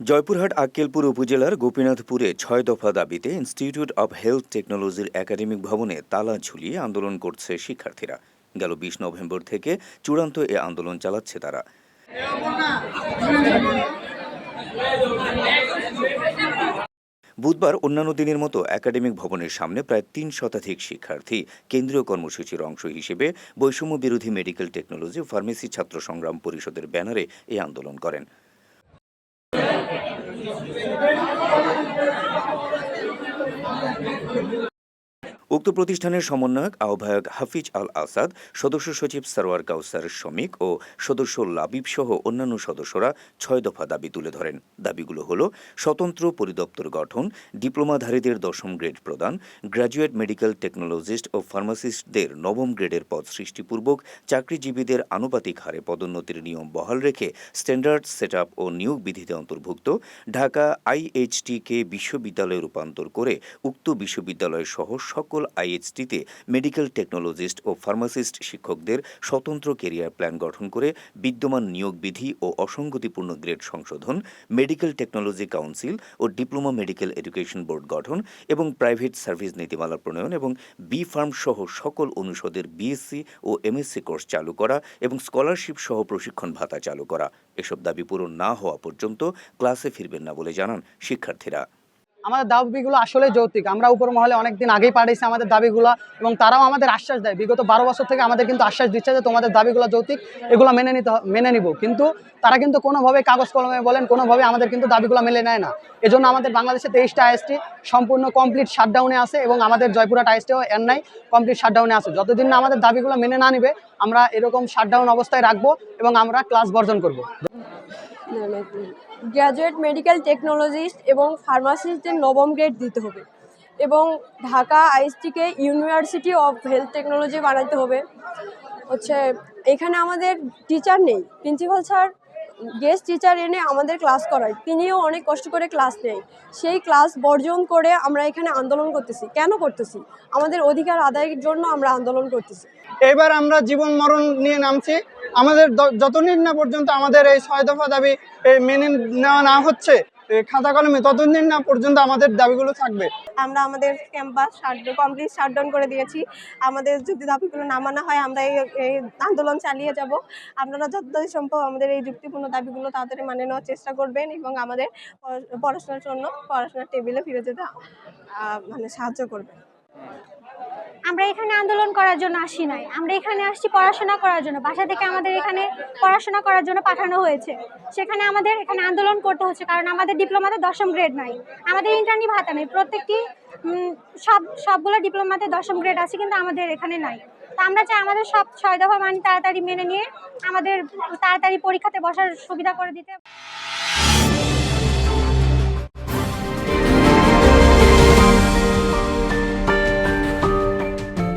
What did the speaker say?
জয়পুরহাট আক্কেলপুর উপজেলার গোপীনাথপুরে ছয় দফা দাবিতে ইনস্টিটিউট অব হেলথ টেকনোলজির একাডেমিক ভবনে তালা ঝুলিয়ে আন্দোলন করছে শিক্ষার্থীরা। গেল বিশ নভেম্বর থেকে চূড়ান্ত এ আন্দোলন চালাচ্ছে তারা। বুধবার অন্যান্য দিনের মতো একাডেমিক ভবনের সামনে প্রায় তিন শতাধিক শিক্ষার্থী কেন্দ্রীয় কর্মসূচির অংশ হিসেবে বৈষম্য বিরোধী মেডিকেল টেকনোলজি ও ফার্মেসি ছাত্র সংগ্রাম পরিষদের ব্যানারে এই আন্দোলন করেন। উক্ত প্রতিষ্ঠানের সমন্বয়ক আহ্বায়ক হাফিজ আল আসাদ সদস্য সচিব সারোয়ার কাউসার শমিক ও সদস্য লাবিব সহ অন্যান্য সদস্যরা ছয় দফা দাবি তুলে ধরেন। দাবিগুলো হল, স্বতন্ত্র পরিদপ্তর গঠন, ডিপ্লোমাধারীদের দশম গ্রেড প্রদান গ্র্যাজুয়েট মেডিকেল টেকনোলজিস্ট ও ফার্মাসিস্টদের নবম গ্রেডের পদ সৃষ্টিপূর্বক চাকরিজীবীদের আনুপাতিক হারে পদোন্নতির নিয়ম বহাল রেখে স্ট্যান্ডার্ড সেট ও নিয়োগ বিধিতে অন্তর্ভুক্ত ঢাকা আইএইচটিকে বিশ্ববিদ্যালয়ে রূপান্তর করে উক্ত বিশ্ববিদ্যালয় সহ সকল আইএইচটিতে মেডিকেল টেকনোলজিস্ট ও ফার্মাসিস্ট শিক্ষকদের স্বতন্ত্র কেরিয়ার প্ল্যান গঠন করে বিদ্যমান নিয়োগ বিধি ও অসঙ্গতিপূর্ণ গ্রেড সংশোধন, মেডিকেল টেকনোলজি কাউন্সিল ও ডিপ্লোমা মেডিকেল এডুকেশন বোর্ড গঠন এবং প্রাইভেট সার্ভিস নীতিমালা প্রণয়ন এবং বি ফার্ম সহ সকল অনুষদের বিএসসি ও এমএসসি কোর্স চালু করা এবং স্কলারশিপ সহ প্রশিক্ষণ ভাতা চালু করা। এসব দাবি পূরণ না হওয়া পর্যন্ত ক্লাসে ফিরবেন না বলে জানান শিক্ষার্থীরা। আমাদের দাবিগুলো আসলে যৌক্তিক আমরা উপর মহলে অনেকদিন আগেই পাঠিয়েছি আমাদের দাবিগুলো এবং তারাও আমাদের আশ্বাস দেয়। বিগত বারো বছর থেকে আমাদের কিন্তু আশ্বাস দিচ্ছে যে তোমাদের দাবিগুলো যৌক্তিক এগুলো মেনে নিতে মেনে নিব। কিন্তু তারা কিন্তু কোনোভাবে কাগজ কলমে বলেন, কোনোভাবে আমাদের কিন্তু দাবিগুলো মেলে নেয় না। এজন্য আমাদের বাংলাদেশে তেইশটা আইএসটি সম্পূর্ণ কমপ্লিট শাটডাউনে আছে এবং আমাদের জয়পুরহাট আইএসটিও এর নাই কমপ্লিট শাটডাউনে আছে। যতদিন না আমাদের দাবিগুলো মেনে না নিবে, আমরা এরকম শাটডাউন অবস্থায় রাখব এবং আমরা ক্লাস বর্জন করব। গ্র্যাজুয়েট মেডিকেল টেকনোলজিস্ট এবং ফার্মাসিস্টদের নবম গ্রেড দিতে হবে এবং ঢাকা আইএসটিকে ইউনিভার্সিটি অফ হেলথ টেকনোলজি বানাতে হবে। হচ্ছে, এখানে আমাদের টিচার নেই প্রিন্সিপাল স্যার গেস্ট টিচার এনে আমাদের ক্লাস করায়। তিনিও অনেক কষ্ট করে ক্লাস নেয়। সেই ক্লাস বর্জন করে আমরা এখানে আন্দোলন করতেছি। কেন করতেছি? আমাদের অধিকার আদায়ের জন্য আমরা আন্দোলন করতেছি। এবার আমরা জীবন মরণ নিয়ে নামছি। আমাদের যতদিন না পর্যন্ত আমাদের এই ছয় দফা দাবি মেনে নেওয়া না হচ্ছে খাতা কলমে ততদিন না পর্যন্ত আমাদের দাবিগুলো থাকবে। আমরা আমাদের ক্যাম্পাস কমপ্লিট শাটডাউন করে দিয়েছি। আমাদের যদি দাবিগুলো না মানা হয়, আমরা এই আন্দোলন চালিয়ে যাব। আপনারা যতটাই সম্ভব আমাদের এই যুক্তিপূর্ণ দাবিগুলো তাড়াতাড়ি মানে নেওয়ার চেষ্টা করবেন এবং আমাদের পড়াশোনার জন্য পড়াশোনার টেবিলে ফিরে যেতে মানে সাহায্য করবেন। আমরা এখানে আন্দোলন করার জন্য আসি নাই। আমরা এখানে আসছি পড়াশোনা করার জন্য। বাসা থেকে আমাদের এখানে পড়াশোনা করার জন্য পাঠানো হয়েছে। সেখানে আমাদের এখানে আন্দোলন করতে হচ্ছে কারণ আমাদের ডিপ্লোমাতে দশম গ্রেড নাই। আমাদের ইন্টারনি ভাতা নেই। প্রত্যেকটি সব, সবগুলো ডিপ্লোমাতে দশম গ্রেড আছে কিন্তু আমাদের এখানে নাই। তো আমরা চাই আমাদের সব ছয় দফা মানি তাড়াতাড়ি মেনে নিয়ে আমাদের তাড়াতাড়ি পরীক্ষাতে বসার সুবিধা করে দিতে।